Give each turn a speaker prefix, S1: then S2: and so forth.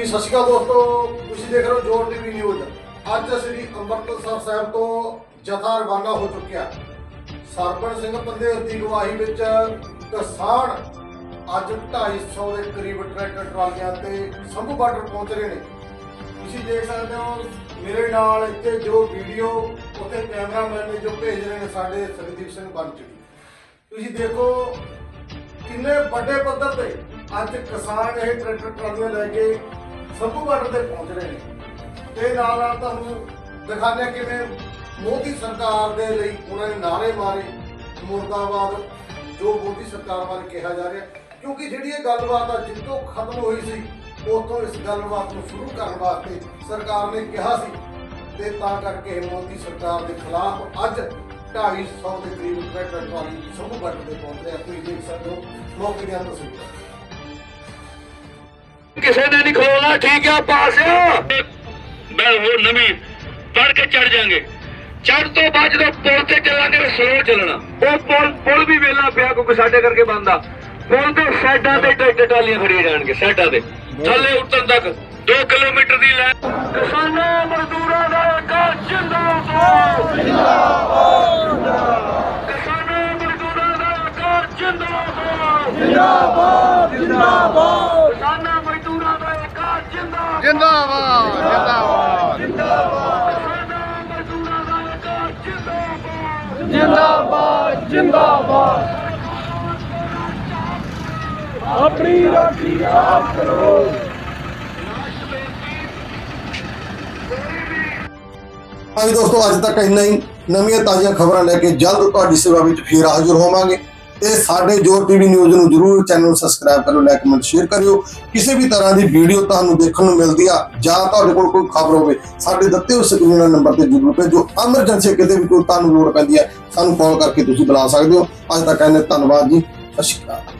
S1: ਜੀ, ਸਤਿ ਸ਼੍ਰੀ ਅਕਾਲ ਦੋਸਤੋ। ਤੁਸੀਂ ਦੇਖ ਰਹੇ ਹੋ ਜੋਰ ਟੀਵੀ ਨਿਊਜ਼। ਅੱਜ ਸ੍ਰੀ ਅੰਮ੍ਰਿਤਸਰ ਸਾਹਿਬ ਤੋਂ ਜਥਾ ਰਵਾਨਾ ਹੋ ਚੁੱਕਿਆ ਸਰਪੰਚ ਸਿੰਘ ਪੰਦੇਰ ਦੀ ਗਵਾਹੀ ਵਿੱਚ ਕਿਸਾਨ ਅੱਜ 250 ਦੇ ਕਰੀਬ ਟਰੈਕਟਰ ਟਰਾਲੀਆਂ ਤੇ ਸੰਭੂ ਬਾਰਡਰ ਪਹੁੰਚ ਰਹੇ ਨੇ। ਤੁਸੀਂ ਦੇਖ ਸਕਦੇ ਹੋ, ਮੇਰੇ ਨਾਲ ਇੱਥੇ ਜੋ ਵੀਡੀਓ ਉੱਤੇ ਕੈਮਰਾਮੈਨ ਨੇ ਜੋ ਭੇਜ ਰਹੇ ਨੇ, ਸਾਡੇ ਸਰਦੀਪ ਸਿੰਘ ਬੰਚੀ ਤੁਸੀਂ ਦੇਖੋ, ਕਿੰਨੇ ਵੱਡੇ ਪੱਧਰ ਤੇ ਅੱਜ ਕਿਸਾਨ ਇਹ ਟਰੈਕਟਰ ਟਰਾਲੀਆਂ ਲੈ ਕੇ ਸੰਭੂ ਬਾਰਡਰ ਤੇ ਪਹੁੰਚ ਰਹੇ ਨੇ। ਤੇ ਨਾਲ ਨਾਲ ਤੁਹਾਨੂੰ ਦਿਖਾਉਂਦੇ ਹਾਂ ਕਿਵੇਂ ਮੋਦੀ ਸਰਕਾਰ ਦੇ ਲਈ ਉਹਨਾਂ ਨੇ ਨਾਰੇ ਮਾਰੇ, ਮੁਰਦਾਬਾਦ, ਜੋ ਮੋਦੀ ਸਰਕਾਰ ਬਾਰੇ ਕਿਹਾ ਜਾ ਰਿਹਾ। ਕਿਉਂਕਿ ਜਿਹੜੀ ਇਹ ਗੱਲਬਾਤ ਆ ਜਿੱਦੋਂ ਖਤਮ ਹੋਈ ਸੀ ਉਤੋਂ ਇਸ ਗੱਲਬਾਤ ਨੂੰ ਸ਼ੁਰੂ ਕਰਨ ਵਾਸਤੇ ਸਰਕਾਰ ਨੇ ਕਿਹਾ ਸੀ। ਤੇ ਤਾਂ ਕਰਕੇ ਮੋਦੀ ਸਰਕਾਰ ਦੇ ਖਿਲਾਫ ਅੱਜ 250 ਦੇ ਕਰੀਬ ਟਰੈਕਟਰ ਟਰਾਲੀ ਸੰਭੂ ਬਾਰਡਰ ਤੇ ਪਹੁੰਚ ਰਿਹਾ ਤੁਸੀਂ ਦੇਖ ਸਕਦੇ ਹੋ, ਮੌਕੇ ਦੀਆਂ ਤਸਵੀਰਾਂ।
S2: ਕਿਸੇ ਨੇ ਨਹੀਂ ਖਲੋਣਾ ਠੀਕ ਆ ਪਾਸਿਆ ਮੈਂ ਹੋਰ ਨਵੀਂ ਪੜ ਕੇ ਚੜ ਜਾਾਂਗੇ। ਚੜ ਤੋਂ ਬਾਅਦ ਜਦੋਂ ਪੁਲ ਤੇ ਚੱਲਾਂਗੇ ਸਲੋ ਚੱਲਣਾ। ਉਹ ਪੁਲ ਪੁਲ ਵੀ ਵੇਲਾ ਪਿਆ ਕਿਉਂਕਿ ਸਾਡੇ ਕਰਕੇ ਬੰਦਾ ਪੁਲ ਦੇ ਸਾਈਡਾਂ ਤੇ ਟਰੈਕਟਰ ਟਾਲੀਆਂ ਖੜੀਆਂ ਜਾਣਗੇ ਸਾਈਡਾਂ ਤੇ। ਥੱਲੇ ਉਤਰਨ ਤੱਕ 2 ਕਿਲੋਮੀਟਰ ਦੀ ਲਾਈਨ। ਕਿਸਾਨਾਂ ਮਜ਼ਦੂਰਾਂ ਦਾ ਇੱਕ ਜਿੰਦਾਬਾਦ। ਕਿਸਾਨਾਂ ਮਜ਼ਦੂਰਾਂ ਦਾ ਇੱਕ ਜਿੰਦਾਬਾਦ।
S3: ਜਿੰਦਾਬਾਦ ਜਿੰਦਾਬਾਦ
S2: ਕਿਸਾਨਾਂ ਮਜ਼ਦੂਰਾਂ ਦਾ ਇੱਕ ਜਿੰਦਾਬਾਦ
S3: ਜਿੰਦਾਬਾਦ ਜਿੰਦਾਬਾਦ
S2: ਕਿਸਾਨਾਂ ਮਜ਼ਦੂਰਾਂ ਦਾ ਇੱਕ ਜਿੰਦਾਬਾਦ
S3: ਜਿੰਦਾਬਾਦ ਜਿੰਦਾਬਾਦ ਆਪਣੀ ਰਾਖੀ ਆਪ ਕਰੋ
S1: ਹਾਂਜੀ ਦੋਸਤੋ ਅੱਜ ਤੱਕ ਇੰਨਾ ਹੀ ਨਵੀਆਂ ਤਾਜ਼ੀਆਂ ਖਬਰਾਂ ਲੈ ਕੇ ਜਲਦ ਤੁਹਾਡੀ ਸੇਵਾ ਵਿੱਚ ਫੇਰ ਹਾਜ਼ਰ ਹੋਵਾਂਗੇ। ਤੇ ਸਾਡੇ ਜੋਰ ਟੀਵੀ ਨਿਊਜ਼ ਨੂੰ ਜਰੂਰ ਚੈਨਲ ਨੂੰ ਸਬਸਕ੍ਰਾਈਬ ਕਰੋ ਲਾਈਕ ਕਮੈਂਟ ਸ਼ੇਅਰ ਕਰਿਓ। ਕਿਸੇ ਵੀ ਤਰ੍ਹਾਂ ਦੀ ਵੀਡੀਓ ਤੁਹਾਨੂੰ ਦੇਖਣ ਨੂੰ ਮਿਲਦੀ ਆ, ਜਾਂ ਤੁਹਾਡੇ ਕੋਲ ਕੋਈ ਖਬਰ ਹੋਵੇ, ਸਾਡੇ ਦਿੱਤੇ ਹੋਏ ਸਕਰੀਨ ਨੰਬਰ ਤੇ ਜਰੂਰ ਭੇਜੋ। ਐਮਰਜੈਂਸੀ ਕਿਤੇ ਵੀ ਕੋਈ ਤੁਹਾਨੂੰ ਲੋੜ ਪੈਂਦੀ ਹੈ ਸਾਨੂੰ ਕਾਲ ਕਰਕੇ ਤੁਸੀਂ ਬੁਲਾ ਸਕਦੇ ਹੋ। ਅੱਜ ਤੱਕ ਕਹਿੰਦੇ ਧੰਨਵਾਦ ਜੀ। ਸਤਿ ਸ਼੍ਰੀ ਅਕਾਲ।